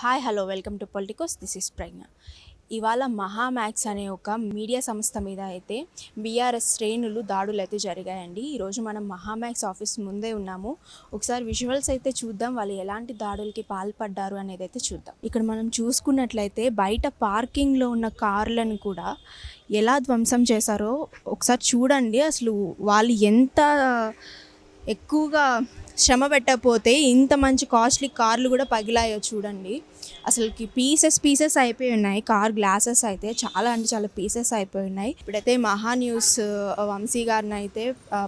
Hi hello welcome to Politicos this is Pragna ఇవాళ మహామ్యాక్స్ అనే ఒక మీడియా సంస్థ మీద అయితే బీఆర్ఎస్ శ్రేణులు దాడులు అయితే జరిగాయండి. ఈరోజు మనం మహామ్యాక్స్ ఆఫీస్ ముందే ఉన్నాము. ఒకసారి విజువల్స్ అయితే చూద్దాం. వాళ్ళు ఎలాంటి దాడులకి పాల్పడ్డారు అనేది అయితే చూద్దాం. ఇక్కడ మనం చూసుకున్నట్లయితే బయట పార్కింగ్లో ఉన్న కార్లను కూడా ఎలా ధ్వంసం చేశారో ఒకసారి చూడండి. అసలు వాళ్ళు ఎంత ఎక్కువగా శ్రమ పెట్టకపోతే ఇంత మంచి కాస్ట్లీ కార్లు కూడా పగిలాయో చూడండి. అసలుకి పీసెస్ పీసెస్ అయిపోయి ఉన్నాయి. కార్ గ్లాసెస్ అయితే చాలా అంటే చాలా పీసెస్ అయిపోయి ఉన్నాయి. ఇప్పుడైతే మహా న్యూస్ వంశీ గారిని అయితే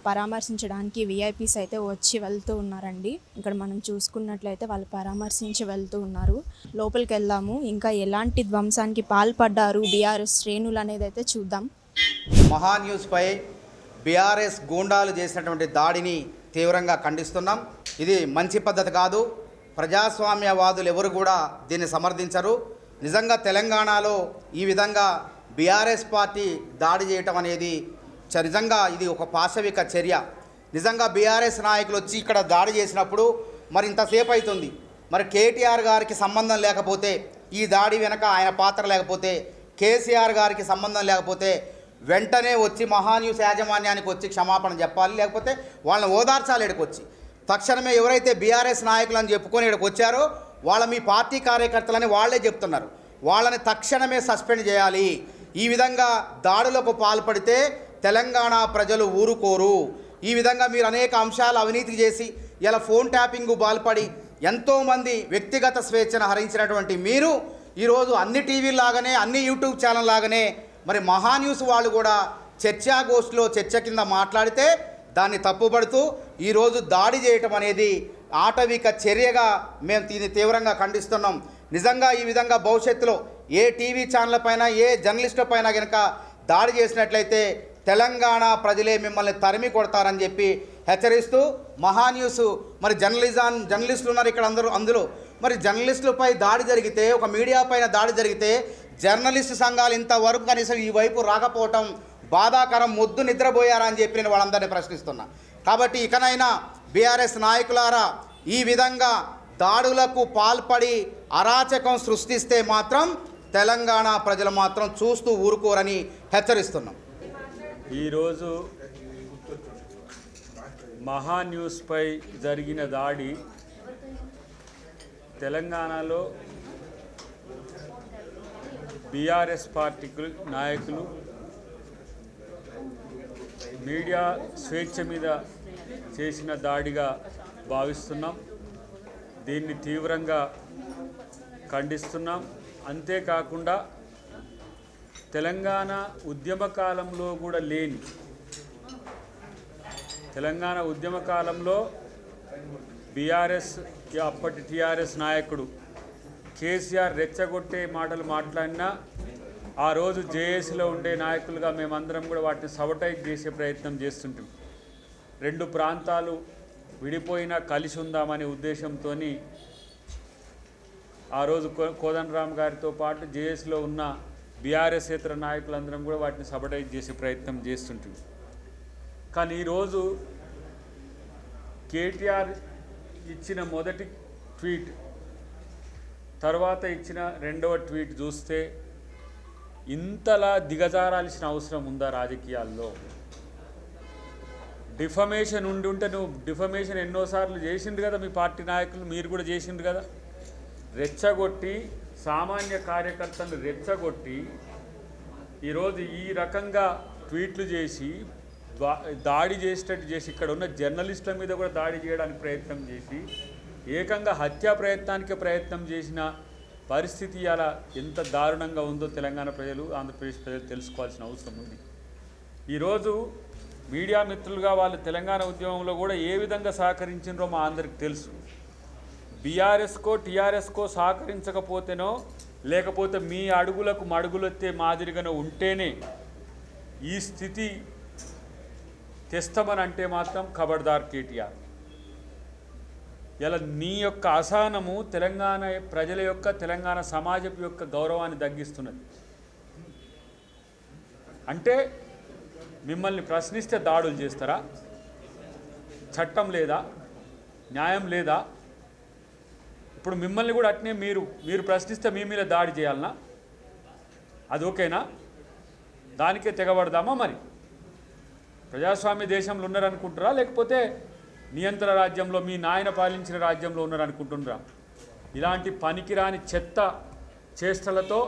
పరామర్శించడానికి విఐపీస్ అయితే వచ్చి వెళ్తూ ఉన్నారండి. ఇక్కడ మనం చూసుకున్నట్లయితే వాళ్ళు పరామర్శించి వెళ్తూ ఉన్నారు. లోపలికి వెళ్దాము. ఇంకా ఎలాంటి ధ్వంసానికి పాల్పడ్డారు బీఆర్ఎస్ శ్రేణులు అనేది అయితే చూద్దాం. మహా న్యూస్పై బీఆర్ఎస్ గూండాలు చేసినటువంటి దాడిని తీవ్రంగా ఖండిస్తున్నాం. ఇది మంచి పద్ధతి కాదు. ప్రజాస్వామ్యవాదులు ఎవరు కూడా దీన్ని సమర్థించరు. నిజంగా తెలంగాణలో ఈ విధంగా బీఆర్ఎస్ పార్టీ దాడి చేయటం అనేది చ- నిజంగా ఇది ఒక పాశవిక చర్య. నిజంగా బీఆర్ఎస్ నాయకులు వచ్చి ఇక్కడ దాడి చేసినప్పుడు మరి ఇంతసేపు అవుతుంది మరి కేటీఆర్ గారికి సంబంధం లేకపోతే ఈ దాడి వెనక ఆయన పాత్ర లేకపోతే కేసీఆర్ గారికి సంబంధం లేకపోతే వెంటనే వచ్చి మహాన్యూస్ యాజమాన్యానికి వచ్చి క్షమాపణ చెప్పాలి లేకపోతే వాళ్ళని ఓదార్చాలి ఇక్కడికి వచ్చి. తక్షణమే ఎవరైతే బీఆర్ఎస్ నాయకులు అని చెప్పుకొని ఇక్కడికి వచ్చారో వాళ్ళ మీ పార్టీ కార్యకర్తలని వాళ్ళే చెప్తున్నారు. వాళ్ళని తక్షణమే సస్పెండ్ చేయాలి. ఈ విధంగా దాడులకు పాల్పడితే తెలంగాణ ప్రజలు ఊరుకోరు. ఈ విధంగా మీరు అనేక అంశాలు అవినీతి చేసి ఇలా ఫోన్ ట్యాపింగ్ పాల్పడి ఎంతోమంది వ్యక్తిగత స్వేచ్ఛను హరించినటువంటి మీరు ఈరోజు అన్ని టీవీలాగానే అన్ని యూట్యూబ్ ఛానల్ లాగానే మరి మహా న్యూస్ వాళ్ళు కూడా చర్చాగోష్ఠిలో చర్చ కింద మాట్లాడితే దాన్ని తప్పుపడుతూ ఈరోజు దాడి చేయటం అనేది ఆటవిక చర్యగా మేము దీన్ని తీవ్రంగా ఖండిస్తున్నాం. నిజంగా ఈ విధంగా భవిష్యత్తులో ఏ టీవీ ఛానల్ పైన ఏ జర్నలిస్టుల పైన కనుక దాడి చేసినట్లయితే తెలంగాణ ప్రజలే మిమ్మల్ని తరిమి కొడతారని చెప్పి హెచ్చరిస్తూ మహా న్యూస్ మరి జర్నలిజం జర్నలిస్టులు ఉన్నారు ఇక్కడ అందరూ అందులో. మరి జర్నలిస్టులపై దాడి జరిగితే ఒక మీడియా పైన దాడి జరిగితే జర్నలిస్టు సంఘాలు ఇంతవరకు కనీసం ఈ వైపు రాకపోవటం బాధాకరం మొద్దు నిద్రపోయారా అని చెప్పి నేను వాళ్ళందరినీ ప్రశ్నిస్తున్నా. కాబట్టి ఇకనైనా బీఆర్ఎస్ నాయకులారా ఈ విధంగా దాడులకు పాల్పడి అరాచకం సృష్టిస్తే మాత్రం తెలంగాణ ప్రజలు మాత్రం చూస్తూ ఊరుకోరని హెచ్చరిస్తున్నాం. ఈరోజు మహా న్యూస్పై జరిగిన దాడి తెలంగాణలో బీఆర్ఎస్ పార్టీ నాయకులు మీడియా స్వేచ్ఛ మీద చేసిన దాడిగా భావిస్తున్నాం. దీన్ని తీవ్రంగా ఖండిస్తున్నాం. అంతేకాకుండా తెలంగాణ ఉద్యమ కాలంలో కూడా లేని తెలంగాణ ఉద్యమ కాలంలో బీఆర్ఎస్ అప్పటి టీఆర్ఎస్ నాయకుడు కేసీఆర్ రెచ్చగొట్టే మాటలు మాట్లాడినా ఆ రోజు జేఏసీలో ఉండే నాయకులుగా మేమందరం కూడా వాటిని సవటైజ్ చేసే ప్రయత్నం చేస్తుంటాం. రెండు ప్రాంతాలు విడిపోయినా కలిసి ఉందామనే ఉద్దేశంతో ఆ రోజు కో- కోదండరామ్ గారితో పాటు జేఎస్లో ఉన్న బీఆర్ఎస్ ఇతర నాయకులందరం కూడా వాటిని సబటైజ్ చేసే ప్రయత్నం చేస్తుంటుంది కానీ ఈరోజు కేటీఆర్ ఇచ్చిన మొదటి ట్వీట్ తర్వాత ఇచ్చిన రెండవ ట్వీట్ చూస్తే ఇంతలా దిగజారాల్సిన అవసరం ఉందా రాజకీయాల్లో? డిఫమేషన్ ఉండి ఉంటే నువ్వు డిఫమేషన్ ఎన్నోసార్లు చేసిండు కదా మీ పార్టీ నాయకులు మీరు కూడా చేసిండు కదా? రెచ్చగొట్టి సామాన్య కార్యకర్తలను రెచ్చగొట్టి ఈరోజు ఈ రకంగా ట్వీట్లు చేసి దా- దాడి చేసేటట్టు చేసి ఇక్కడ ఉన్న జర్నలిస్టుల మీద కూడా దాడి చేయడానికి ప్రయత్నం చేసి ఏకంగా హత్యా ప్రయత్నానికి ప్రయత్నం చేసిన పరిస్థితి అలా ఎంత దారుణంగా ఉందో తెలంగాణ ప్రజలు ఆంధ్రప్రదేశ్ ప్రజలు తెలుసుకోవాల్సిన అవసరం ఉంది. ఈరోజు మీడియా మిత్రులుగా వాళ్ళు తెలంగాణ ఉద్యమంలో కూడా ఏ విధంగా సహకరించినో మా అందరికి తెలుసు. బీఆర్ఎస్కో టీఆర్ఎస్కో సహకరించకపోతేనో లేకపోతే మీ అడుగులకు మడుగులెత్తే మాదిరిగానో ఉంటేనే ఈ స్థితి తెస్తామని అంటే మాత్రం ఖబర్దార్ కేటీఆర్. ఇలా నీ యొక్క అసహనము తెలంగాణ ప్రజల యొక్క తెలంగాణ సమాజం యొక్క గౌరవాన్ని తగ్గిస్తున్నది. అంటే మిమ్మల్ని ప్రశ్నిస్తే దాడులు చేస్తారా? చట్టం లేదా? న్యాయం లేదా? ఇప్పుడు మిమ్మల్ని కూడా అట్నే మీరు మీరు ప్రశ్నిస్తే మీ మీద దాడి చేయాలనా? అది ఓకేనా? దానికే తెగబడదామా మరి? ప్రజాస్వామ్య దేశంలో ఉన్నారనుకుంటారా లేకపోతే నియంత్రణ రాజ్యంలో మీ నాయన పాలించిన రాజ్యంలో ఉన్నారనుకుంటున్నారా ఇలాంటి పనికిరాని చెత్త చేష్టలతో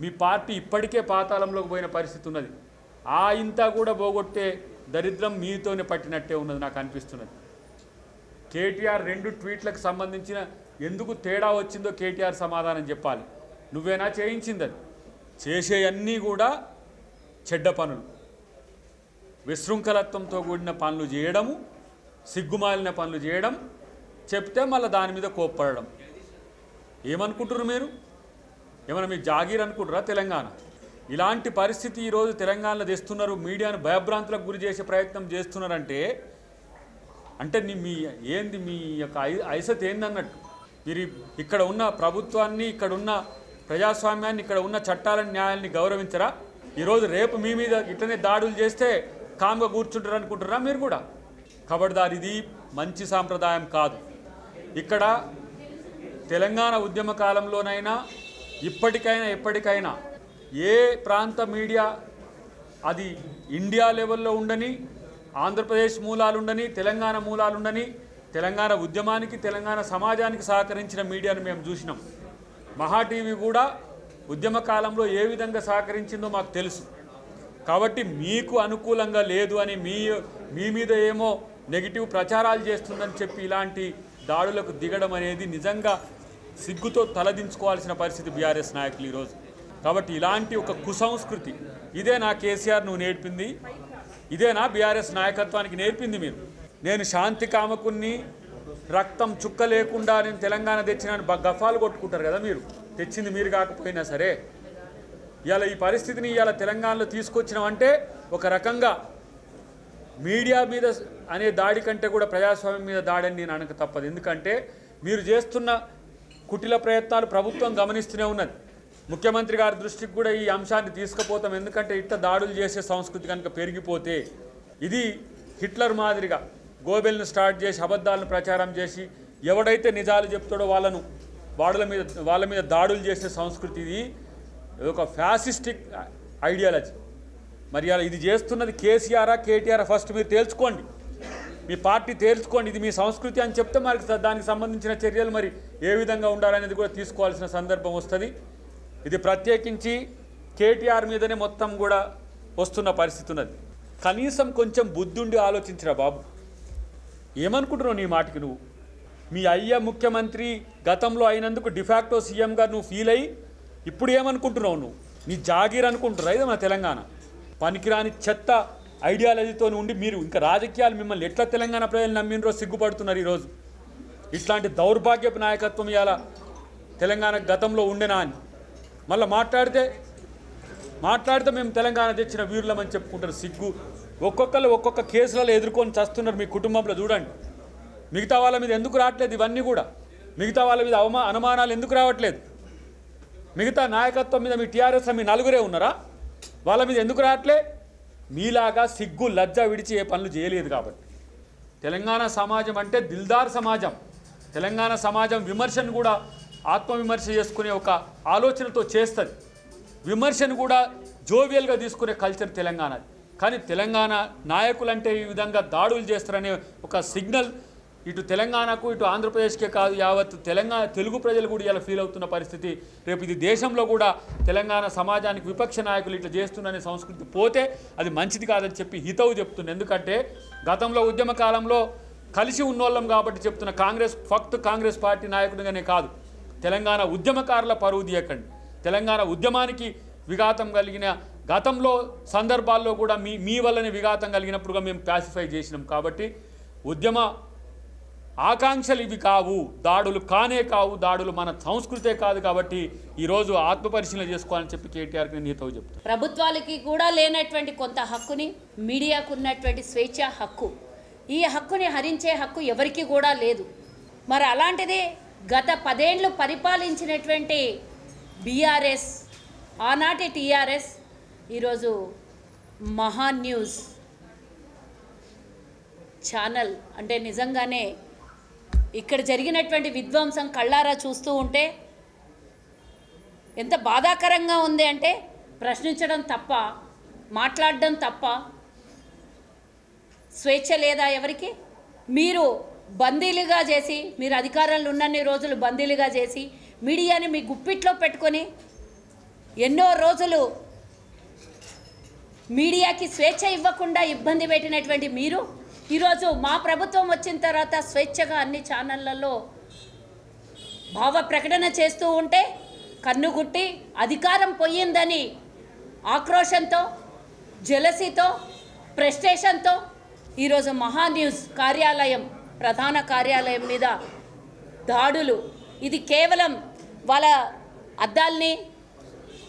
మీ పార్టీ ఇప్పటికే పాతాళంలోకి పోయిన పరిస్థితి ఉన్నది. ఆ ఇంత కూడా పోగొట్టే దరిద్రం మీతోనే పట్టినట్టే ఉన్నది నాకు అనిపిస్తున్నది. కేటీఆర్ రెండు ట్వీట్లకు సంబంధించిన ఎందుకు తేడా వచ్చిందో కేటీఆర్ సమాధానం చెప్పాలి. నువ్వేనా చేయించింది అది చేసేయన్నీ కూడా చెడ్డ పనులు. విశృంఖలత్వంతో కూడిన పనులు చేయడము సిగ్గుమాలిన పనులు చేయడం చెప్తే మళ్ళీ దాని మీద కోప్పడడం. ఏమనుకుంటున్నారు మీరు? ఏమైనా మీ జాగీర్ అనుకుంటారా తెలంగాణ? ఇలాంటి పరిస్థితి ఈరోజు తెలంగాణలో తెస్తున్నారు. మీడియాను భయభ్రాంతులకు గురి చేసే ప్రయత్నం చేస్తున్నారంటే అంటే మీ ఏంది మీ యొక్క ఐ- ఐసత్ ఏందన్నట్టు? మీరు ఇక్కడ ఉన్న ప్రభుత్వాన్ని ఇక్కడ ఉన్న ప్రజాస్వామ్యాన్ని ఇక్కడ ఉన్న చట్టాలను న్యాయాన్ని గౌరవించరా? ఈరోజు రేపు మీ మీద ఇట్లనే దాడులు చేస్తే కామ్గా కూర్చుంటారు అనుకుంటారా మీరు కూడా? కబడ్దార్ ఇది మంచి సాంప్రదాయం కాదు. ఇక్కడ తెలంగాణ ఉద్యమ కాలంలోనైనా ఇప్పటికైనా ఎప్పటికైనా ఏ ప్రాంత మీడియా అది ఇండియా లెవెల్లో ఉండని ఆంధ్రప్రదేశ్ మూలాలు ఉండని తెలంగాణ మూలాలుండని తెలంగాణ ఉద్యమానికి తెలంగాణ సమాజానికి సహకరించిన మీడియాను మేము చూసినాం. మహా టీవీ కూడా ఉద్యమ కాలంలో ఏ విధంగా సహకరించిందో మాకు తెలుసు. కాబట్టి మీకు అనుకూలంగా లేదు అని మీ మీ మీద ఏమో నెగిటివ్ ప్రచారాలు చేస్తుందని చెప్పి ఇలాంటి దాడులకు దిగడం అనేది నిజంగా సిగ్గుతో తలదించుకోవాల్సిన పరిస్థితి బీఆర్ఎస్ నాయకులు ఈరోజు. కాబట్టి ఇలాంటి ఒక కుసంస్కృతి ఇదే నా కేసీఆర్ నువ్వు నేర్పింది ఇదే నా బీఆర్ఎస్ నాయకత్వానికి నేర్పింది మీరు. నేను శాంతి కామకుని రక్తం చుక్క లేకుండా నేను తెలంగాణ తెచ్చినాను బ- గఫాలు కొట్టుకుంటారు కదా మీరు. తెచ్చింది మీరు కాకపోయినా సరే ఇవాళ ఈ పరిస్థితిని ఇవాళ తెలంగాణలో తీసుకొచ్చినామంటే ఒక రకంగా మీడియా మీద అనే దాడి కంటే కూడా ప్రజాస్వామ్యం మీద దాడని నేను అనక తప్పదు. ఎందుకంటే మీరు చేస్తున్న కుటిల ప్రయత్నాలు ప్రభుత్వం గమనిస్తూనే ఉన్నది. ముఖ్యమంత్రి గారి దృష్టికి కూడా ఈ అంశాన్ని తీసుకుపోతాం. ఎందుకంటే ఇట్ట దాడులు చేసే సంస్కృతి కనుక పెరిగిపోతే ఇది హిట్లర్ మాదిరిగా గోబెల్ని స్టార్ట్ చేసి అబద్ధాలను ప్రచారం చేసి ఎవడైతే నిజాలు చెప్తాడో వాళ్ళను వాళ్ళ మీద వాళ్ళ మీద దాడులు చేసే సంస్కృతి ఇది. ఒక ఫ్యాసిస్టిక్ ఐడియాలజీ. మరి అలా ఇది చేస్తున్నది కేసీఆరా కేటీఆర్ ఫస్ట్ మీరు తేల్చుకోండి. మీ పార్టీ తేల్చుకోండి. ఇది మీ సంస్కృతి అని చెప్తే మరి దానికి సంబంధించిన చర్యలు మరి ఏ విధంగా ఉండాలనేది కూడా తీసుకోవాల్సిన సందర్భం వస్తుంది. ఇది ప్రత్యేకించి కేటీఆర్ మీదనే మొత్తం కూడా వస్తున్న పరిస్థితి ఉన్నది కనీసం కొంచెం బుద్ధుండి ఆలోచించరా బాబు. ఏమనుకుంటున్నావు నీ మాటకి నువ్వు? మీ అయ్య ముఖ్యమంత్రి గతంలో అయినందుకు డిఫాక్టో సీఎంగా నువ్వు ఫీల్ అయ్యి ఇప్పుడు ఏమనుకుంటున్నావు నువ్వు? నీ జాగీర్ అనుకుంటున్నారా ఇది మన తెలంగాణ? పనికిరాని చెత్త ఐడియాలజీతో ఉండి మీరు ఇంకా రాజకీయాలు మిమ్మల్ని ఎట్లా తెలంగాణ ప్రజలు నమ్మినరో సిగ్గుపడుతున్నారు ఈరోజు. ఇట్లాంటి దౌర్భాగ్యపు నాయకత్వం ఇలా తెలంగాణ గతంలో ఉండేనా అని. మళ్ళీ మాట్లాడితే మాట్లాడితే మేము తెలంగాణ తెచ్చిన వీరులమని చెప్పుకుంటారు సిగ్గు. ఒక్కొక్కరు ఒక్కొక్క కేసులలో ఎదుర్కొని చస్తున్నారు మీ కుటుంబంలో చూడండి. మిగతా వాళ్ళ మీద ఎందుకు రావట్లేదు ఇవన్నీ కూడా? మిగతా వాళ్ళ మీద అవమా అనుమానాలు ఎందుకు రావట్లేదు? మిగతా నాయకత్వం మీద మీ టీఆర్ఎస్ మీ నలుగురే ఉన్నారా? వాళ్ళ మీద ఎందుకు రావట్లే? మీలాగా సిగ్గు లజ్జ విడిచి ఏ పనులు చేయలేదు కాబట్టి. తెలంగాణ సమాజం అంటే దిల్దార్ సమాజం. తెలంగాణ సమాజం విమర్శను కూడా ఆత్మవిమర్శ చేసుకునే ఒక ఆలోచనతో చేస్తుంది. విమర్శను కూడా జోవియల్గా తీసుకునే కల్చర్ తెలంగాణ కానీ తెలంగాణ నాయకులంటే ఈ విధంగా దాడులు చేస్తారనే ఒక సిగ్నల్ ఇటు తెలంగాణకు ఇటు ఆంధ్రప్రదేశ్కే కాదు యావత్ తెలంగాణ తెలుగు ప్రజలు కూడా ఇలా ఫీల్ అవుతున్న పరిస్థితి. రేపు ఇది దేశంలో కూడా తెలంగాణ సమాజానికి విపక్ష నాయకులు ఇట్లా చేస్తున్న సంస్కృతి పోతే అది మంచిది కాదని చెప్పి హితవు చెప్తుంది. ఎందుకంటే గతంలో ఉద్యమ కాలంలో కలిసి ఉన్నోళ్ళం కాబట్టి చెప్తున్న కాంగ్రెస్ ఫక్త్ కాంగ్రెస్ పార్టీ నాయకుడిగానే కాదు. తెలంగాణ ఉద్యమకారుల పరువు తీయకండి. తెలంగాణ ఉద్యమానికి విఘాతం కలిగిన గతంలో సందర్భాల్లో కూడా మీ మీ వల్లనే విఘాతం కలిగినప్పుడుగా మేము ప్యాసిఫై చేసినాం కాబట్టి ఉద్యమ ఆకాంక్షలు ఇవి కావు దాడులు కానే కావు దాడులు మన సంస్కృతే కాదు కాబట్టి ఈరోజు ఆత్మపరిశీలన చేసుకోవాలని చెప్పి కేటీఆర్కి నేను నీతో చెప్తాను ప్రభుత్వాలకి కూడా లేనటువంటి కొంత హక్కుని మీడియాకు ఉన్నటువంటి స్వేచ్ఛ హక్కు. ఈ హక్కుని హరించే హక్కు ఎవరికి కూడా లేదు. మరి అలాంటిది గత పదేండ్లు పరిపాలించినటువంటి బీఆర్ఎస్ ఆనాటి టీఆర్ఎస్ ఈరోజు మహా న్యూస్ ఛానల్ అంటే నిజంగానే ఇక్కడ జరిగినటువంటి విధ్వంసం కళ్ళారా చూస్తూ ఉంటే ఎంత బాధాకరంగా ఉంది అంటే ప్రశ్నించడం తప్ప మాట్లాడడం తప్ప స్వేచ్ఛ లేదా ఎవరికి? మీరు బందీలుగా చేసి మీరు అధికారంలో ఉన్నన్ని రోజులు బందీలుగా చేసి మీడియాని మీ గుప్పిట్లో పెట్టుకొని ఎన్నో రోజులు మీడియాకి స్వేచ్ఛ ఇవ్వకుండా ఇబ్బంది పెట్టినటువంటి మీరు ఈరోజు మా ప్రభుత్వం వచ్చిన తర్వాత స్వేచ్ఛగా అన్ని ఛానళ్ళలో భావ ప్రకటన చేస్తూ ఉంటే కన్నుగుట్టి అధికారం పోయిందని ఆక్రోషంతో జలసితో ప్రెస్టేషన్తో ఈరోజు మహా న్యూస్ కార్యాలయం ప్రధాన కార్యాలయం మీద దాడులు. ఇది కేవలం వాళ్ళ అద్దాల్ని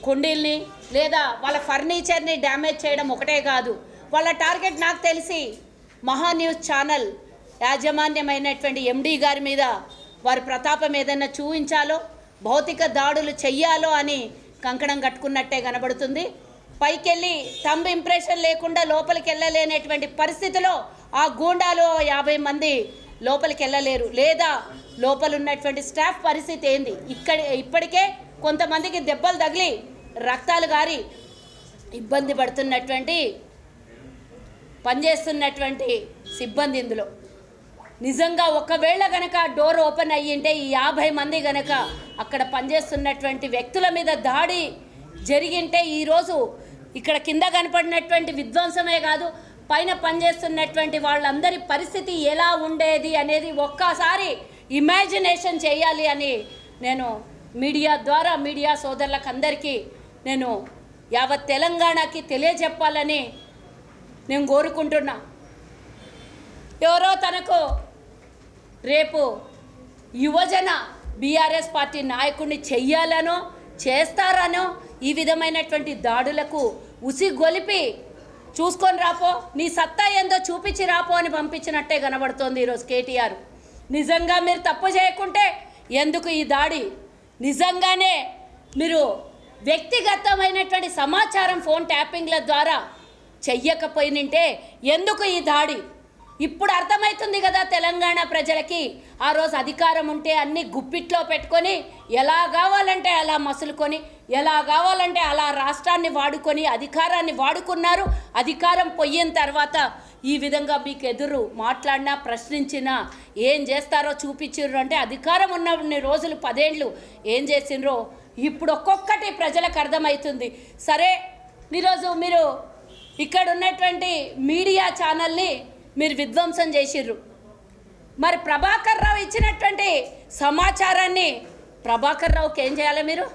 కుండీల్ని లేదా వాళ్ళ ఫర్నిచర్ని డ్యామేజ్ చేయడం ఒకటే కాదు. వాళ్ళ టార్గెట్ నాకు తెలిసి మహా న్యూస్ ఛానల్ యాజమాన్యమైనటువంటి ఎండీ గారి మీద వారి ప్రతాపం ఏదైనా చూపించాలో భౌతిక దాడులు చెయ్యాలో అని కంకణం కట్టుకున్నట్టే కనబడుతుంది. పైకెళ్ళి తంబ్ ఇంప్రెషన్ లేకుండా లోపలికి వెళ్ళలేనటువంటి పరిస్థితిలో ఆ గూండాలు యాభై మంది లోపలికి వెళ్ళలేరు లేదా లోపల ఉన్నటువంటి స్టాఫ్ పరిస్థితి ఏంది? ఇక్కడ ఇప్పటికే కొంతమందికి దెబ్బలు తగిలి రక్తాలు గారి ఇబ్బంది పడుతున్నటువంటి పనిచేస్తున్నటువంటి సిబ్బంది ఇందులో. నిజంగా ఒకవేళ గనక డోర్ ఓపెన్ అయ్యింటే ఈ యాభై మంది గనక అక్కడ పనిచేస్తున్నటువంటి వ్యక్తుల మీద దాడి జరిగింటే ఈరోజు ఇక్కడ కింద కనపడినటువంటి విధ్వంసమే కాదు పైన పనిచేస్తున్నటువంటి వాళ్ళందరి పరిస్థితి ఎలా ఉండేది అనేది ఒక్కసారి ఇమాజినేషన్ చేయాలి అని నేను మీడియా ద్వారా మీడియా సోదరులకు అందరికీ నేను యావత్ తెలంగాణకి తెలియజెప్పాలని నేను కోరుకుంటున్నా. ఎవరో తనకు రేపు యువజన బీఆర్ఎస్ పార్టీ నాయకుడిని చెయ్యాలనో చేస్తారనో ఈ విధమైనటువంటి దాడులకు ఉసి గొలిపి చూసుకొని రాపో నీ సత్తా ఏందో చూపించి రాపో అని పంపించినట్టే కనబడుతోంది ఈరోజు కేటీఆర్. నిజంగా మీరు తప్పు చేయకుంటే ఎందుకు ఈ దాడి? నిజంగానే మీరు వ్యక్తిగతమైనటువంటి సమాచారం ఫోన్ ట్యాపింగ్ల ద్వారా చెయ్యకపోయినంటే ఎందుకు ఈ దాడి? ఇప్పుడు అర్థమవుతుంది కదా తెలంగాణ ప్రజలకి. ఆ రోజు అధికారం ఉంటే అన్ని గుప్పిట్లో పెట్టుకొని ఎలా కావాలంటే అలా మసులుకొని ఎలా కావాలంటే అలా రాష్ట్రాన్ని వాడుకొని అధికారాన్ని వాడుకున్నారు. అధికారం పోయిన తర్వాత ఈ విధంగా మీకు ఎదురు మాట్లాడినా ప్రశ్నించినా ఏం చేస్తారో చూపించారు అంటే అధికారం ఉన్న రోజులు పదేండ్లు ఏం చేసినరో ఇప్పుడు ఒక్కొక్కటి ప్రజలకు అర్థమవుతుంది సరే ఈరోజు మీరు ఇక్కడ ఉన్నటువంటి మీడియా ఛానల్ని మీరు విధ్వంసం చేసిర్రు. మరి ప్రభాకర్ రావు ఇచ్చినటువంటి సమాచారాన్ని ప్రభాకర్ రావుకి ఏం చేయాలి మీరు?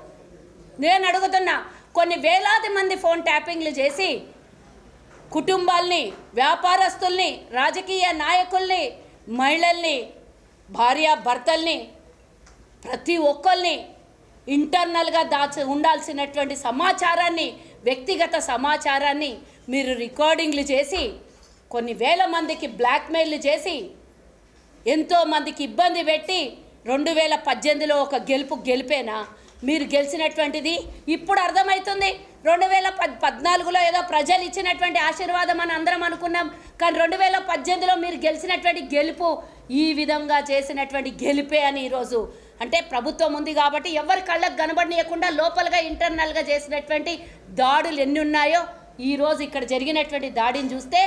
నేను అడుగుతున్నా కొన్ని వేలాది మంది ఫోన్ ట్యాపింగ్లు చేసి కుటుంబాల్ని వ్యాపారస్తుల్ని రాజకీయ నాయకుల్ని మహిళల్ని భార్య భర్తల్ని ప్రతి ఒక్కరిని ఇంటర్నల్గా దాచి ఉండాల్సినటువంటి సమాచారాన్ని వ్యక్తిగత సమాచారాన్ని మీరు రికార్డింగ్లు చేసి కొన్ని వేల మందికి బ్లాక్మెయిల్ చేసి ఎంతోమందికి ఇబ్బంది పెట్టి రెండు వేల పద్దెనిమిదిలో ఒక గెలుపు గెలిపేనా? మీరు గెలిచినటువంటిది ఇప్పుడు అర్థమవుతుంది. రెండు వేల పద్ పద్నాలుగులో ఏదో ప్రజలు ఇచ్చినటువంటి ఆశీర్వాదం అని అందరం అనుకున్నాం. కానీ రెండు వేల పద్దెనిమిదిలో మీరు గెలిచినటువంటి గెలుపు ఈ విధంగా చేసినటువంటి గెలిపే అని ఈరోజు. అంటే ప్రభుత్వం ఉంది కాబట్టి ఎవరి కళ్ళకు కనబడనీయకుండా లోపలగా ఇంటర్నల్గా చేసినటువంటి దాడులు ఎన్ని ఉన్నాయో ఈరోజు ఇక్కడ జరిగినటువంటి దాడిని చూస్తే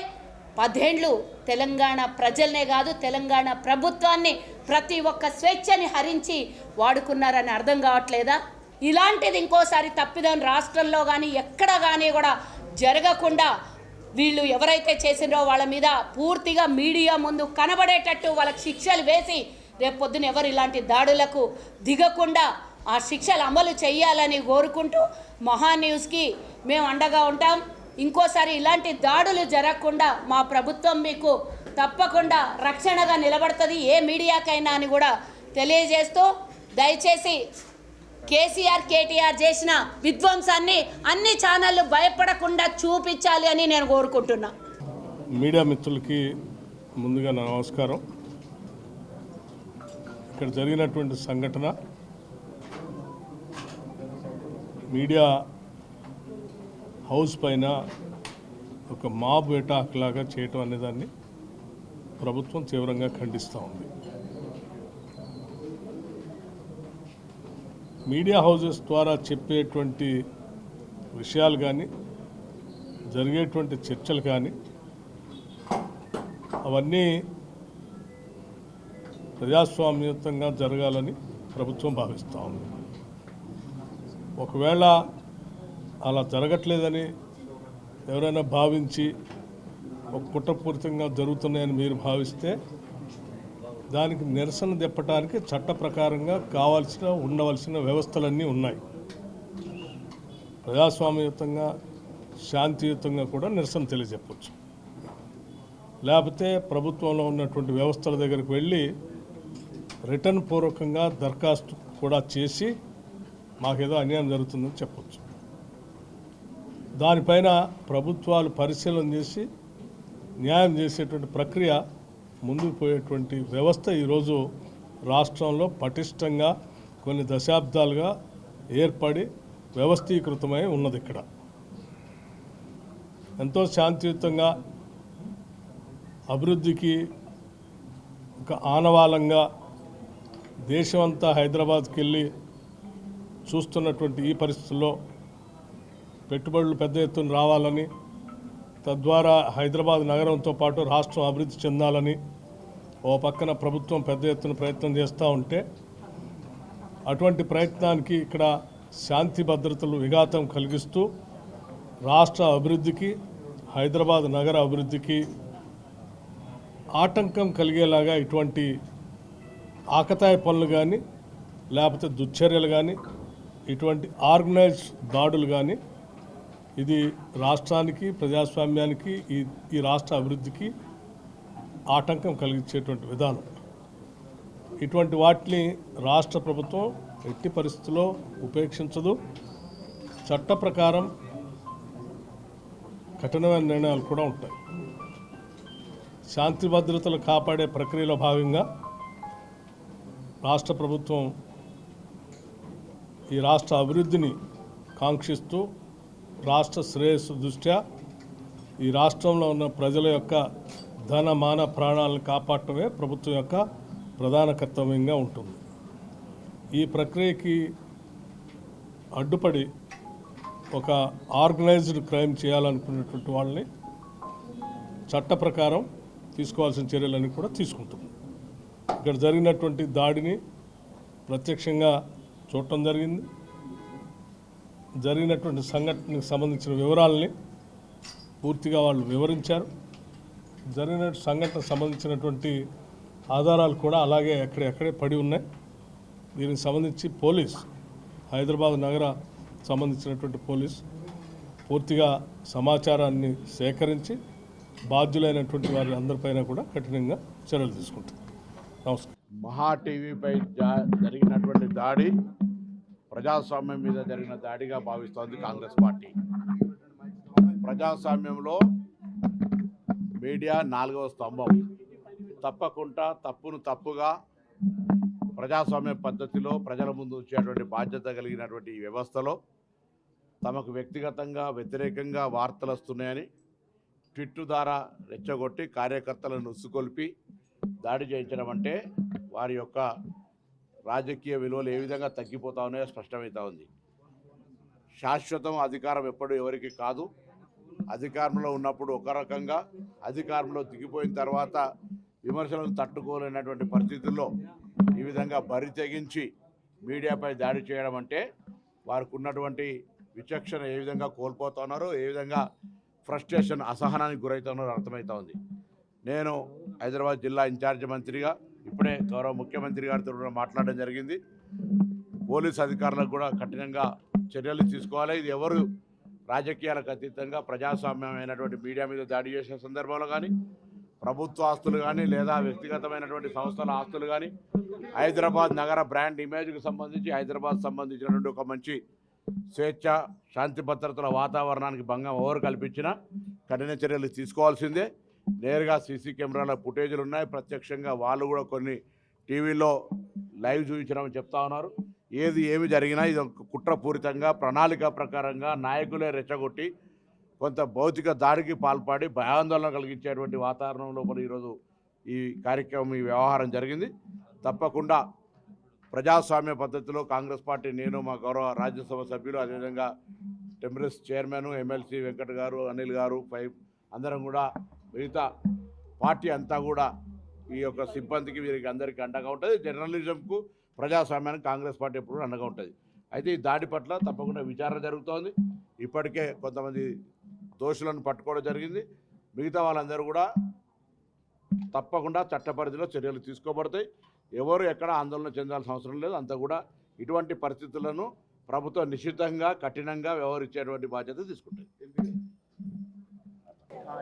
పదేండ్లు తెలంగాణ ప్రజలనే కాదు తెలంగాణ ప్రభుత్వాన్ని ప్రతి ఒక్క స్వేచ్ఛని హరించి వాడుకున్నారని అర్థం కావట్లేదా? ఇలాంటిది ఇంకోసారి తప్పిదం రాష్ట్రంలో కానీ ఎక్కడ కానీ కూడా జరగకుండా వీళ్ళు ఎవరైతే చేసినో వాళ్ళ మీద పూర్తిగా మీడియా ముందు కనబడేటట్టు వాళ్ళకి శిక్షలు వేసి రేపు పొద్దున ఎవరు ఇలాంటి దాడులకు దిగకుండా ఆ శిక్షలు అమలు చేయాలని కోరుకుంటూ మహా న్యూస్కి మేము అండగా ఉంటాం. ఇంకోసారి ఇలాంటి దాడులు జరగకుండా మా ప్రభుత్వం మీకు తప్పకుండా రక్షణగా నిలబడుతుంది ఏ మీడియాకైనా అని కూడా తెలియజేస్తూ దయచేసి కేసీఆర్ కేటీఆర్ చేసిన విధ్వంసాన్ని అన్ని ఛానళ్ళు భయపడకుండా చూపించాలి అని నేను కోరుకుంటున్నా. మీడియా మిత్రులకి ముందుగా నా నమస్కారం. ఇక్కడ జరిగినటువంటి సంఘటన మీడియా హౌస్ పైన ఒక మాబ్ ఎటాక్ లాగా చేయటం అనేదాన్ని ప్రభుత్వం తీవ్రంగా ఖండిస్తూ ఉంది. మీడియా హౌజెస్ ద్వారా చెప్పేటువంటి విషయాలు కానీ జరిగేటువంటి చర్చలు కానీ అవన్నీ ప్రజాస్వామ్యుతంగా జరగాలని ప్రభుత్వం భావిస్తూ ఉంది. ఒకవేళ అలా జరగట్లేదని ఎవరైనా భావించి ఒక కుట్రపూరితంగా జరుగుతున్నాయని మీరు భావిస్తే దానికి నిరసన తెప్పటానికి చట్ట ప్రకారంగా కావాల్సిన ఉండవలసిన వ్యవస్థలన్నీ ఉన్నాయి. ప్రజాస్వామ్యయుతంగా శాంతియుతంగా కూడా నిరసన తెలియజెప్పచ్చు. లేకపోతే ప్రభుత్వంలో ఉన్నటువంటి వ్యవస్థల దగ్గరికి వెళ్ళి రిటర్న్ పూర్వకంగా దరఖాస్తు కూడా చేసి మాకేదో అన్యాయం జరుగుతుందని చెప్పచ్చు. దానిపైన ప్రభుత్వాలు పరిశీలన చేసి న్యాయం చేసేటువంటి ప్రక్రియ ముందుకు పోయేటువంటి వ్యవస్థ ఈరోజు రాష్ట్రంలో పటిష్టంగా కొన్ని దశాబ్దాలుగా ఏర్పడి వ్యవస్థీకృతమై ఉన్నది ఇక్కడ. ఎంతో శాంతియుతంగా అభివృద్ధికి ఒక ఆనవాలంగా దేశమంతా హైదరాబాద్కి వెళ్ళి చూస్తున్నటువంటి ఈ పరిస్థితుల్లో పెట్టుబడులు పెద్ద ఎత్తున రావాలని తద్వారా హైదరాబాద్ నగరంతో పాటు రాష్ట్రం అభివృద్ధి చెందాలని ఓ పక్కన ప్రభుత్వం పెద్ద ఎత్తున ప్రయత్నం చేస్తూ ఉంటే అటువంటి ప్రయత్నానికి ఇక్కడ శాంతి భద్రతలు విఘాతం కలిగిస్తూ రాష్ట్ర అభివృద్ధికి హైదరాబాద్ నగర అభివృద్ధికి ఆటంకం కలిగేలాగా ఇటువంటి ఆకతాయ పనులు కానీ లేకపోతే దుశ్చర్యలు కానీ ఇటువంటి ఆర్గనైజ్డ్ దాడులు కానీ ఇది రాష్ట్రానికి ప్రజాస్వామ్యానికి ఈ ఈ రాష్ట్ర అభివృద్ధికి ఆటంకం కలిగించేటువంటి విధానం. ఇటువంటి వాటిని రాష్ట్ర ప్రభుత్వం ఎట్టి పరిస్థితుల్లో ఉపేక్షించదు. చట్ట ప్రకారం కఠినమైన నిర్ణయాలు కూడా ఉంటాయి. శాంతి భద్రతలు కాపాడే ప్రక్రియలో భాగంగా రాష్ట్ర ప్రభుత్వం ఈ రాష్ట్ర అభివృద్ధిని కాంక్షిస్తూ రాష్ట్ర శ్రేయస్సు దృష్ట్యా ఈ రాష్ట్రంలో ఉన్న ప్రజల యొక్క ధన మాన ప్రాణాలను కాపాడటమే ప్రభుత్వం యొక్క ప్రధాన కర్తవ్యంగా ఉంటుంది. ఈ ప్రక్రియకి అడ్డుపడి ఒక ఆర్గనైజ్డ్ క్రైమ్ చేయాలనుకునేటువంటి వాళ్ళని చట్ట ప్రకారం తీసుకోవాల్సిన చర్యలన్నీ కూడా తీసుకుంటుంది. ఇక్కడ జరిగినటువంటి దాడిని ప్రత్యక్షంగా చూడటం జరిగింది. జరిగినటువంటి సంఘటనకు సంబంధించిన వివరాలని పూర్తిగా వాళ్ళు వివరించారు. జరిగిన సంఘటనకు సంబంధించినటువంటి ఆధారాలు కూడా అలాగే ఎక్కడెక్కడే పడి ఉన్నాయి. దీనికి సంబంధించి పోలీస్ హైదరాబాద్ నగర సంబంధించినటువంటి పోలీస్ పూర్తిగా సమాచారాన్ని సేకరించి బాధ్యులైనటువంటి వారి అందరిపైన కూడా కఠినంగా చర్యలు తీసుకుంటుంది నమస్కారం. మహా టీవీపై జా- జరిగినటువంటి దాడి ప్రజాస్వామ్యం మీద జరిగిన దాడిగా భావిస్తోంది కాంగ్రెస్ పార్టీ. ప్రజాస్వామ్యంలో మీడియా నాలుగవ స్తంభం. తప్పకుండా తప్పును తప్పుగా ప్రజాస్వామ్య పద్ధతిలో ప్రజల ముందు వచ్చేటువంటి బాధ్యత కలిగినటువంటి ఈ వ్యవస్థలో తమకు వ్యక్తిగతంగా వ్యతిరేకంగా వార్తలు వస్తున్నాయని ట్విట్టు ద్వారా రెచ్చగొట్టి కార్యకర్తలను ఉసుకొల్పి దాడి చేయించడం అంటే వారి యొక్క రాజకీయ విలువలు ఏ విధంగా తగ్గిపోతా ఉన్నాయో స్పష్టమవుతా ఉంది. శాశ్వతం అధికారం ఎప్పుడు ఎవరికి కాదు. అధికారంలో ఉన్నప్పుడు ఒక రకంగా అధికారంలో దిగిపోయిన తర్వాత విమర్శలను తట్టుకోలేనటువంటి పరిస్థితుల్లో ఈ విధంగా బరి తెగించి మీడియాపై దాడి చేయడం అంటే వారికి ఉన్నటువంటి విచక్షణ ఏ విధంగా కోల్పోతున్నారో ఏ విధంగా ఫ్రస్ట్రేషన్ అసహనానికి గురవుతున్నారో అర్థమవుతా ఉంది. నేను హైదరాబాద్ జిల్లా ఇన్ఛార్జ్ మంత్రిగా ఇప్పుడే గౌరవ ముఖ్యమంత్రి గారితో కూడా మాట్లాడడం జరిగింది. పోలీస్ అధికారులకు కూడా కఠినంగా చర్యలు తీసుకోవాలి. ఇది ఎవరు రాజకీయాలకు అతీతంగా ప్రజాస్వామ్యమైనటువంటి మీడియా మీద దాడి చేసిన సందర్భంలో కానీ ప్రభుత్వ ఆస్తులు కానీ లేదా వ్యక్తిగతమైనటువంటి సంస్థల ఆస్తులు కానీ హైదరాబాద్ నగర బ్రాండ్ ఇమేజ్కి సంబంధించి హైదరాబాద్ సంబంధించినటువంటి ఒక మంచి స్వేచ్ఛ శాంతి భద్రతల వాతావరణానికి భంగం ఎవరు కల్పించినా కఠిన చర్యలు తీసుకోవాల్సిందే. నేరుగా సీసీ కెమెరాల ఫుటేజీలు ఉన్నాయి. ప్రత్యక్షంగా వాళ్ళు కూడా కొన్ని టీవీలో లైవ్ చూపించడం చెప్తా ఉన్నారు. ఏది ఏమి జరిగినా ఇది ఒక కుట్రపూరితంగా ప్రణాళిక ప్రకారంగా నాయకులే రెచ్చగొట్టి కొంత భౌతిక దాడికి పాల్పడి భయాందోళన కలిగించేటువంటి వాతావరణం లోపల ఈరోజు ఈ కార్యక్రమం ఈ వ్యవహారం జరిగింది. తప్పకుండా ప్రజాస్వామ్య పద్ధతిలో కాంగ్రెస్ పార్టీ నేను మా గౌరవ రాజ్యసభ సభ్యులు అదేవిధంగా టెంపరెస్ చైర్మన్ ఎమ్మెల్సీ వెంకట్ గారు అనిల్ గారు పై అందరం కూడా మిగతా పార్టీ అంతా కూడా ఈ యొక్క సిబ్బందికి వీరికి అందరికీ అండగా ఉంటుంది. జర్నలిజంకు ప్రజాస్వామ్యానికి కాంగ్రెస్ పార్టీ ఎప్పుడు అండగా ఉంటుంది. అయితే ఈ దాడి పట్ల తప్పకుండా విచారణ జరుగుతోంది. ఇప్పటికే కొంతమంది దోషులను పట్టుకోవడం జరిగింది. మిగతా వాళ్ళందరూ కూడా తప్పకుండా చట్ట పరిధిలో చర్యలు తీసుకోబడతాయి. ఎవరు ఎక్కడ ఆందోళన చెందాల్సిన అవసరం లేదు. అంతా కూడా ఇటువంటి పరిస్థితులను ప్రభుత్వం నిశ్చితంగా కఠినంగా వ్యవహరించేటువంటి బాధ్యత తీసుకుంటుంది.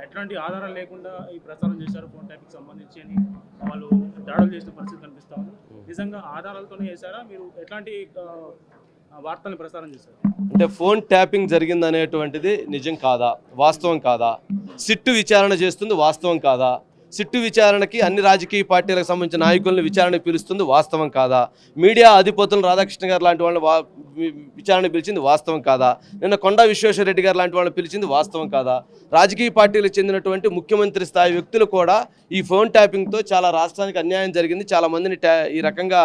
ఎట్లాంటి ఆధారం లేకుండా ఈ ప్రచారం చేశారు ఫోన్ ట్యాపింగ్ సంబంధించి అని వాళ్ళు దాడులు చేసిన పరిస్థితి కనిపిస్తా ఉంది. నిజంగా ఆధారాలతోనే చేశారా? మీరు ఎట్లాంటి వార్తల్ని ప్రసారం చేశారు? అంటే ఫోన్ ట్యాపింగ్ జరిగింది అనేటువంటిది నిజం కాదా? వాస్తవం కాదా? సిట్టు విచారణ చేస్తుంది వాస్తవం కాదా? సిట్టు విచారణకి అన్ని రాజకీయ పార్టీలకు సంబంధించిన నాయకులను విచారణకు పిలుస్తుంది వాస్తవం కాదా? మీడియా అధిపతులు రాధాకృష్ణ గారు లాంటి వాళ్ళని విచారణ పిలిచింది వాస్తవం కాదా? నిన్న కొండా విశ్వేశ్వరరెడ్డి గారు లాంటి వాళ్ళని పిలిచింది వాస్తవం కాదా? రాజకీయ పార్టీలకు చెందినటువంటి ముఖ్యమంత్రి స్థాయి వ్యక్తులు కూడా ఈ ఫోన్ ట్యాపింగ్తో చాలా రాష్ట్రానికి అన్యాయం జరిగింది చాలా మందిని ఈ రకంగా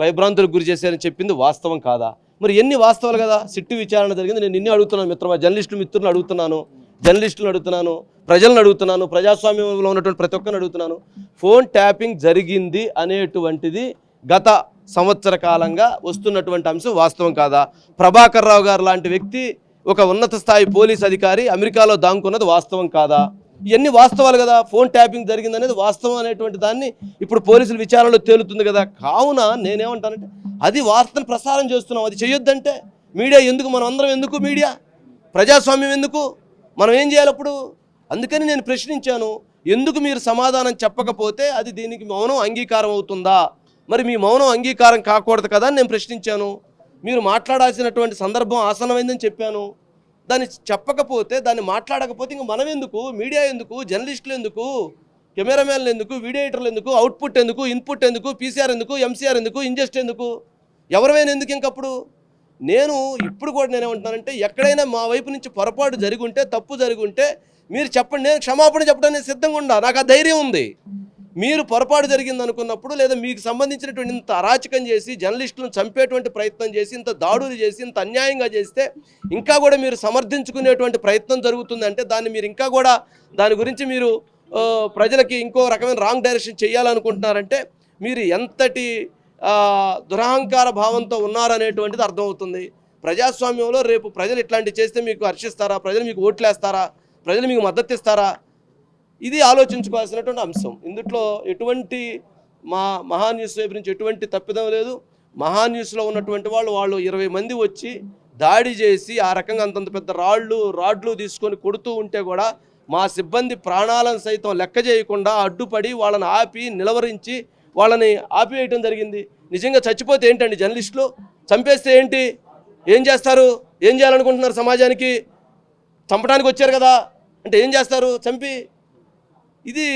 భయభ్రాంతులకు గురి చేశారని చెప్పింది వాస్తవం కాదా? మరి ఎన్ని వాస్తవాలు కదా? సిట్టు విచారణ జరిగింది. నేను నిన్నే అడుగుతున్నాను మిత్రమా జర్నలిస్టులు మిత్రులను అడుగుతున్నాను. జర్నలిస్టులను అడుగుతున్నాను ప్రజలను అడుగుతున్నాను ప్రజాస్వామ్యంలో ఉన్నటువంటి ప్రతి ఒక్కరిని అడుగుతున్నాను. ఫోన్ ట్యాపింగ్ జరిగింది అనేటువంటిది గత సంవత్సర కాలంగా వస్తున్నటువంటి అంశం వాస్తవం కాదా? ప్రభాకర్ రావు గారు లాంటి వ్యక్తి ఒక ఉన్నత స్థాయి పోలీస్ అధికారి అమెరికాలో దాంకున్నది వాస్తవం కాదా? ఇవన్నీ వాస్తవాలు కదా. ఫోన్ ట్యాపింగ్ జరిగింది అనేది వాస్తవం అనేటువంటి దాన్ని ఇప్పుడు పోలీసుల విచారణలో తేలుతుంది కదా. కావున నేనేమంటానంటే అది వార్తను ప్రసారం చేస్తున్నాం అది చేయొద్దంటే మీడియా ఎందుకు? మనం అందరం ఎందుకు మీడియా? ప్రజాస్వామ్యం ఎందుకు? మనం ఏం చేయాలి అప్పుడు? అందుకని నేను ప్రశ్నించాను ఎందుకు మీరు సమాధానం చెప్పకపోతే అది దీనికి మౌనం అంగీకారం అవుతుందా? మరి మీ మౌనం అంగీకారం కాకూడదు కదా అని నేను ప్రశ్నించాను. మీరు మాట్లాడాల్సినటువంటి సందర్భం ఆసనమైందని చెప్పాను. దాన్ని చెప్పకపోతే దాన్ని మాట్లాడకపోతే ఇంక మనం ఎందుకు? మీడియా ఎందుకు? జర్నలిస్టులు ఎందుకు? కెమెరామ్యాన్లు ఎందుకు? వీడియేటర్లు ఎందుకు? అవుట్పుట్ ఎందుకు? ఇన్పుట్ ఎందుకు? పీసీఆర్ ఎందుకు? ఎంసీఆర్ ఎందుకు? ఇంజెస్ట్ ఎందుకు? ఎవరివైనా ఎందుకు ఇంకప్పుడు నేను ఇప్పుడు కూడా నేనేమంటున్నానంటే ఎక్కడైనా మా వైపు నుంచి పొరపాటు జరుగుంటే తప్పు జరుగుంటే ఉంటే మీరు చెప్పండి నేను క్షమాపణ చెప్పడానికి సిద్ధంగా ఉండా నాకు ఆ ధైర్యం ఉంది. మీరు పొరపాటు జరిగింది అనుకున్నప్పుడు లేదా మీకు సంబంధించినటువంటి ఇంత అరాచకం చేసి జర్నలిస్టులను చంపేటువంటి ప్రయత్నం చేసి ఇంత దాడులు చేసి ఇంత అన్యాయంగా చేస్తే ఇంకా కూడా మీరు సమర్థించుకునేటువంటి ప్రయత్నం జరుగుతుందంటే దాన్ని మీరు ఇంకా కూడా దాని గురించి మీరు ప్రజలకి ఇంకో రకమైన రాంగ్ డైరెక్షన్ చేయాలనుకుంటున్నారంటే మీరు ఎంతటి దురహంకార భావంతో ఉన్నారనేటువంటిది అర్థమవుతుంది. ప్రజాస్వామ్యంలో రేపు ప్రజలు ఇట్లాంటివి చేస్తే మీకు హర్షిస్తారా? ప్రజలు మీకు ఓట్లేస్తారా? ప్రజలు మీకు మద్దతు ఇస్తారా ఇది ఆలోచించుకోవాల్సినటువంటి అంశం. ఇందుట్లో ఎటువంటి మా మహాన్యూస్ వైపు నుంచి ఎటువంటి తప్పిదం లేదు. మహాన్యూస్లో ఉన్నటువంటి వాళ్ళు వాళ్ళు ఇరవై మంది వచ్చి దాడి చేసి ఆ రకంగా అంతంత పెద్ద రాళ్ళు రాడ్లు తీసుకొని కొడుతూ ఉంటే కూడా మా సిబ్బంది ప్రాణాలను సైతం లెక్క చేయకుండా అడ్డుపడి వాళ్ళని ఆపి నిలవరించి వాళ్ళని ఆపివేయటం జరిగింది. నిజంగా చచ్చిపోతే ఏంటండి జర్నలిస్టులు? చంపేస్తే ఏంటి? ఏం చేస్తారు? ఏం చేయాలనుకుంటున్నారు సమాజానికి? చంపడానికి వచ్చారు కదా? అంటే ఏం చేస్తారు? చంపి. ఇది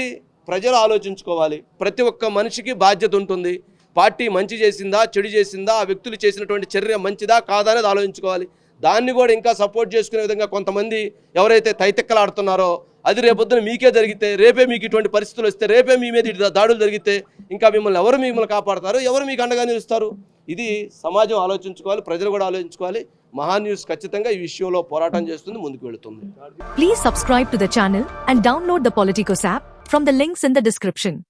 ప్రజలు ఆలోచించుకోవాలి. ప్రతి ఒక్క మనిషికి బాధ్యత ఉంటుంది. పార్టీ మంచి చేసిందా చెడు చేసిందా ఆ వ్యక్తులు చేసినటువంటి చర్య మంచిదా కాదా అనేది ఆలోచించుకోవాలి. దాన్ని కూడా ఇంకా సపోర్ట్ చేసుకునే విధంగా కొంతమంది ఎవరైతే తైతెక్కలాడుతున్నారో అది రేపొద్దున మీకే జరిగితే రేపే మీకు ఇటువంటి పరిస్థితులు వస్తే రేపే మీ మీద ఇటు దాడులు జరిగితే ఇంకా మిమ్మల్ని ఎవరు మిమ్మల్ని కాపాడతారు? ఎవరు మీకు అండగా నిలుస్తారు? ఇది సమాజం ఆలోచించుకోవాలి ప్రజలు కూడా ఆలోచించుకోవాలి. మహా న్యూస్ ఖచ్చితంగా ఈ విషయంలో పోరాటం చేస్తుంది ముందుకు వెళుతుంది. Please subscribe to the channel and download the Politicos app from the links in the description